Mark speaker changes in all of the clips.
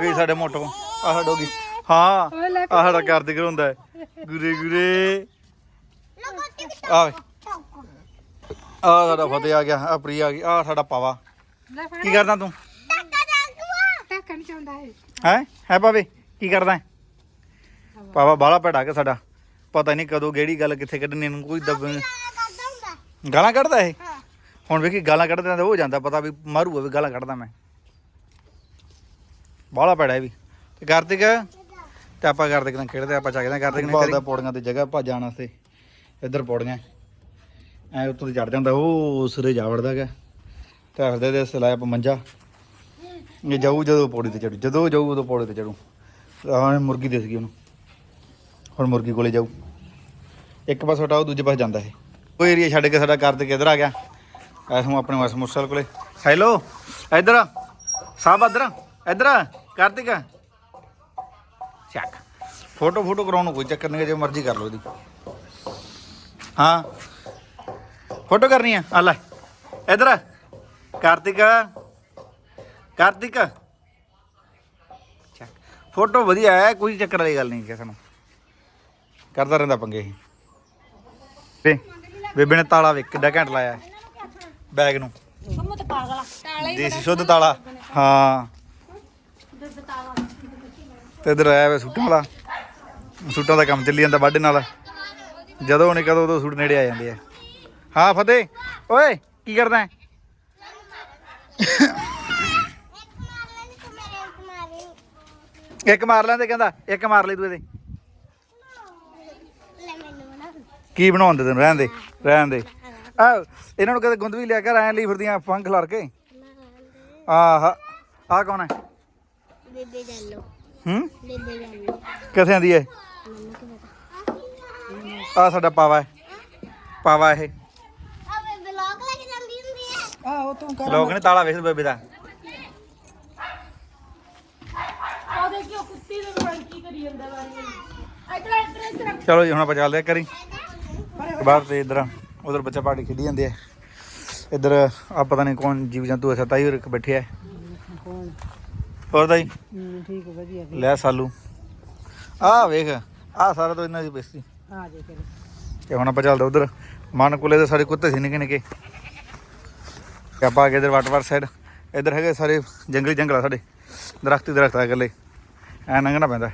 Speaker 1: ਗਈ ਸਾਡੇ ਮੋਟੋ ਆਹ ਡੋਗੀ ਹਾਂ ਆਹ ਸਾਡਾ ਕਾਰਤਿਕ ਹੁੰਦਾ ਹੈ। ਗੁਰੇ ਗੁਰੇ। ਆ ਆ ਸਾਡਾ ਫਤਿਹ ਆ ਗਿਆ ਆ ਪ੍ਰੀ ਆ ਗਈ ਆ ਸਾਡਾ ਪਾਵਾ। ਕੀ ਕਰਦਾ ਤੂੰ?
Speaker 2: ਟੱਕਾ ਨਹੀਂ ਚਾਹੁੰਦਾ ਹੈ
Speaker 1: ਹੈ? ਹੈ ਪਾਵੇ ਕੀ ਕਰਦਾ ਹੈ? ਪਾਵਾ ਬਾਲਾ ਭੈੜਾ ਕੇ ਸਾਡਾ। ਪਤਾ ਨਹੀਂ ਕਦੋਂ ਕਿਹੜੀ ਗੱਲ ਕਿੱਥੇ ਕੱਢਣੀ ਇਹਨੂੰ ਕੋਈ ਦੱਬ ਗਾਲਾਂ ਕੱਢਦਾ ਇਹ? ਹੁਣ ਵੇਖੀ ਗਾਲਾਂ ਕੱਢਦਾ ਤਾਂ ਉਹ ਜਾਂਦਾ ਪਤਾ ਵੀ ਮਾਰੂਗਾ ਵੀ ਗਾਲਾਂ ਕੱਢਦਾ ਮੈਂ। ਬਾਲਾ ਭੈੜਾ ਇਹ ਵੀ। ਤੇ ਕਾਰਤਿਕ ਤੇ ਆਪਾਂ ਕਾਰਤਿਕ ਨਾਲ ਖੇਡਦੇ ਆਪਾਂ ਚੱਕਦੇ ਹਾਂ ਕਾਰਤਿਕ ਨੇ ਕਰੀ ਪੌੜੀਆਂ ਤੇ ਜਗ੍ਹਾ ਭੱਜ ਜਾਣ ਵਾਸਤੇ। ਇੱਧਰ ਪੌੜੀਆਂ। ਐ ਉੱਤੋਂ ਦੀ ਚੜ ਜਾਂਦਾ ਉਹ ਸਿਰੇ ਜਾ ਵੜਦਾ ਹੈਗਾ। ਤੇ ਹਰਦੇ ਦੇ ਸਲਾਇਆ ਮੰਜਾ। ਇਹ ਜਾਊ ਜਦੋਂ ਪੌੜੀ ਤੇ ਚੜੂ ਜਦੋਂ ਜਾਊ ਉਦੋਂ ਪੌੜੀ ਤੇ ਚੜੂ ਆਹ ਮੁਰਗੀ ਦੇ ਸੀਗੀ ਉਹਨੂੰ। ਹੁਣ ਮੁਰਗੀ ਕੋਲੇ ਜਾਊ। ਇੱਕ ਪਾਸੇ ਹਟਾਓ ਦੂਜੇ ਪਾਸੇ ਜਾਂਦਾ ਇਹ। ਉਹ ਏਰੀਆ ਛੱਡ ਕੇ ਸਾਡਾ ਕਾਰਤਿਕ ਇੱਧਰ ਆ ਗਿਆ। ਐਸ ਨੂੰ ਆਪਣੇ ਵਸ ਮੁਰਸਲ ਕੋਲੇ। ਹੈਲੋ ਇੱਧਰ। ਸਾਹਿਬ ਇੱਧਰ। ਇੱਧਰ ਕਾਰਤਿਕ? ਚੱਕ। ਫੋਟੋ ਫੋਟੋ ਕਰਾਉਣ ਨੂੰ ਕੋਈ ਚੱਕਰ ਨਹੀਂ ਜੇ ਮਰਜ਼ੀ ਕਰ ਲਓ ਇਹਦੀ। ਹਾਂ। ਫੋਟੋ ਕਰਨੀ ਆ। ਆ ਲੈ। ਇੱਧਰ ਆ। ਕਾਰਤਿਕ। ਕਾਰਤਿਕ। ਚੱਕ। ਫੋਟੋ ਵਧੀਆ ਹੈ ਕੋਈ ਚੱਕਰ ਵਾਲੀ ਗੱਲ ਨਹੀਂ ਕਿਸੇ ਨੂੰ। ਕਰਦਾ ਰਹਿੰਦਾ ਪੰਗੇ ਇਹ ਬੇ ਬੇਬੇ ਨੇ ਤਾਲਾ ਵੇਖ ਕਿੱਡਾ ਘੈਂਟ ਲਾਇਆ। ਬੈਗ ਨੂੰ।
Speaker 2: ਸਮੂਹ ਤੇ ਪਾਗਲਾ ਤਾਲੇ।
Speaker 1: ਦੇਸੀ ਸ਼ੁੱਧ ਤਾਲਾ। ਹਾਂ। ਤੇ ਇਧਰ ਆਇਆ ਵੇ ਸੂਟਾਂ ਵਾਲਾ। ਸੂਟਾਂ ਦਾ ਕੰਮ ਚੱਲੀ ਜਾਂਦਾ ਵਾਢੇ ਨਾਲ। ਜਦੋਂ ਨਹੀਂ ਕਦੋਂ ਉਦੋਂ ਸੂਟ ਨੇੜੇ ਆ ਜਾਂਦੇ ਆ। ਹਾਂ, ਫਤਿਹ। ਓਏ, ਕੀ ਕਰਦਾ ਹੈ? ਇੱਕ ਮਾਰ ਲੈਂਦੇ ਕਹਿੰਦਾ, ਇੱਕ ਮਾਰ ਲਈ ਤੂੰ ਇਹਦੇ। ਕੀ ਬਣਾਉਂਦੇ ਤੈਨੂੰ? ਰਹਿਣ ਦੇ ਰਹਿਣ ਦੇ। ਆ, ਇਹਨਾਂ ਨੂੰ ਕਦੇ ਗੁੰਦ ਵੀ ਲਿਆ ਕਰ, ਐਂ ਲਈ ਫਿਰਦੀਆਂ ਫੰਗ ਖਲਾਰ ਕੇ। ਆਹ ਆਹ ਕੌਣ ਹੈ?
Speaker 3: ਬੇਬੇ ਜਾਲੋ
Speaker 1: ਹੂੰ?
Speaker 3: ਬੇਬੇ ਜਾਲੋ
Speaker 1: ਕਿੱਥੇ ਆਂਦੀ ਹੈ
Speaker 3: ਮੈਨੂੰ ਕੀ ਪਤਾ।
Speaker 1: ਆ ਸਾਡਾ ਪਾਵਾ ਹੈ ਪਾਵਾ ਇਹ।
Speaker 3: ਲੋਕ ਹੈ
Speaker 2: ਆਹੋ ਤੂੰ ਕਰ।
Speaker 1: ਨੇ ਤਾਲਾ ਵੇਖ ਬੇਬੇ ਦਾ।
Speaker 2: ਉਹਦੇ ਕਿਉਂ ਕੁੱਤੀ ਦੇ ਨਾਲ ਕੀ ਕਰੀ ਜਾਂਦਾ ਵਾਰੀ ਇੱਧਰ ਇੱਧਰ ਇੱਧਰ
Speaker 1: ਚਲੋ ਜੀ ਹੁਣ ਆਪਾਂ ਚੱਲਦੇ ਆ ਕਰੀ ਬਾਹਰ ਤੇ ਇਧਰ ਉਧਰ ਬੱਚਾ ਪਾਰਟੀ ਖੇਡੀ ਜਾਂਦੇ ਆ। ਇਧਰ ਆ ਪਤਾ ਨਹੀਂ ਕੌਣ ਜੀਵ ਜੰਤੂ ਐਸਾ ਤਾਈ ਹੋਰ ਇੱਕ ਬੈਠੇ ਆ। ਹੋਰ ਤਾਈ?
Speaker 2: ਠੀਕ ਵਧੀਆ
Speaker 1: ਲੈ ਸਾਲੂ। ਆ ਵੇਖ ਆ ਸਾਰਾ ਤੋਂ ਇਹਨਾਂ ਦੀ ਬੇਸਤੀ
Speaker 2: ਆ ਜੇ ਫਿਰ
Speaker 1: ਤੇ ਹੁਣ ਆਪਾਂ ਚੱਲਦੇ ਉਧਰ। ਮਨ ਕੋਲੇ ਦੇ ਸਾਰੇ ਕੁੱਤੇ ਸੀ ਨਿੱਕੇ ਨਿੱਕੇ। ਤੇ ਆਪਾਂ ਅੱਗੇ ਇਧਰ ਵਾਟਰ ਸਾਈਡ। ਇਧਰ ਹੈਗੇ ਸਾਰੇ ਜੰਗਲੀ ਜੰਗਲ ਆ ਸਾਡੇ। ਦਰਖਤ ਹੀ ਦਰਖਤ ਆ ਇਕੱਲੇ। ਐ ਲੰਘਣਾ ਪੈਂਦਾ।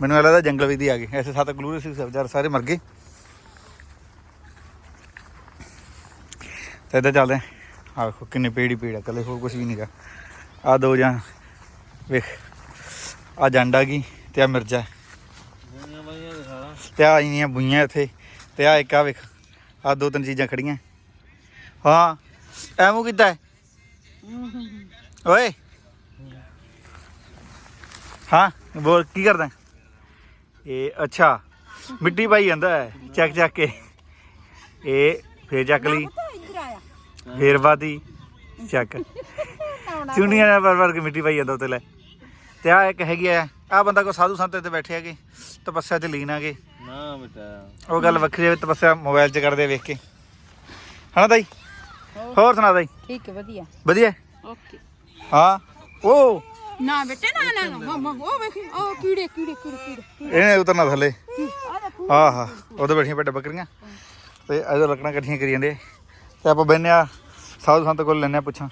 Speaker 1: ਮੈਨੂੰ ਇਹ ਲੱਗਦਾ ਜੰਗਲ ਵੀ ਦੀ ਆ ਗਏ। ਐਸੇ ਸੱਤ ਗਲੂਰੇ ਸੀ ਸਬਜ਼ਾਰ ਸਾਰੇ ਮਰ ਗਏ। ਤੇ ਇੱਧਰ ਚੱਲਦੇ ਆ। ਵੇਖੋ ਕਿੰਨੇ ਪੇੜ ਹੀ ਪੇੜ ਆ ਇਕੱਲੇ ਹੋਰ ਕੁਝ ਵੀ ਨਹੀਂਗਾ ਆ ਦੋ ਜਾਂ ਵੇਖ ਆ ਜੰਡਾ ਗਈ ਤੇ ਆ ਮਿਰਜਾ ਤੇ ਆ ਇੰਨੀਆਂ ਬੁਈਆਂ ਇੱਥੇ ਤੇ ਆ ਇੱਕ ਆ ਵੇਖ ਆ ਦੋ ਤਿੰਨ ਚੀਜ਼ਾਂ ਖੜੀਆਂ। ਹਾਂ ਐਵੇਂ ਕੀਤਾ ਹੈ? ਓਏ। ਹਾਂ ਬੋਲ ਕੀ ਕਰਦਾ? ਇਹ ਅੱਛਾ ਮਿੱਟੀ ਪਾਈ ਜਾਂਦਾ ਹੈ ਚੱਕ ਚੱਕ ਕੇ। ਇਹ ਫੇਰ ਚੱਕ ਲਈ ਫੇਰ ਬਾਦੀ ਚੱਕ। ਚੁੰਨੀਆਂ ਨਾਲ ਵਰ ਵਰ ਕੇ ਮਿੱਟੀ ਪਾਈ ਜਾਂਦਾ ਉੱਤੇ ਲੈ। ਤੇ ਆ ਇੱਕ ਹੈਗੀ ਆ ਆ ਬੰਦਾ ਕੋ ਸਾਧੂ ਸੰਤ ਇੱਥੇ ਬੈਠੇ ਹੈਗੇ ਤਪੱਸਿਆ ਚ ਲੀਨ ਹੈਗੇ
Speaker 4: ਨਾ ਬੇਟਾ।
Speaker 1: ਉਹ ਗੱਲ ਵੱਖਰੀ ਹੈ ਤਪੱਸਿਆ ਮੋਬਾਈਲ 'ਚ ਕਰਦੇ ਵੇਖ ਕੇ। ਹਨਾ ਤਾਈ? ਹੋਰ ਸੁਣਾ ਤਾਈ?
Speaker 2: ਠੀਕ ਹੈ ਵਧੀਆ।
Speaker 1: ਵਧੀਆ?
Speaker 2: ਓਕੇ
Speaker 1: ਹਾਂ। ਉਹ
Speaker 2: ਨਾ ਬੇਟੇ ਨਾ ਨਾ ਨਾ ਮਮਾ ਉਹ ਵੇਖੀ ਉਹ ਕੀੜੇ ਕੀੜੇ ਕੀੜੇ ਕੀੜੇ
Speaker 1: ਇਹਨੇ ਉਤਰਨਾ ਥੱਲੇ। ਆਹਾ ਉਹਦੇ ਬੈਠੀਆਂ ਪੇਟ ਬੱਕਰੀਆਂ। ਤੇ ਇਹਦੇ ਲੱਕੜਾਂ ਇਕੱਠੀਆਂ ਕਰੀ ਜਾਂਦੇ ਤੇ ਆਪਾਂ ਬੈਨੇ ਆ ਸਾਧੂ ਸੰਤ ਕੋਲ ਲੈਨੇ ਆ ਪੁੱਛਾਂ।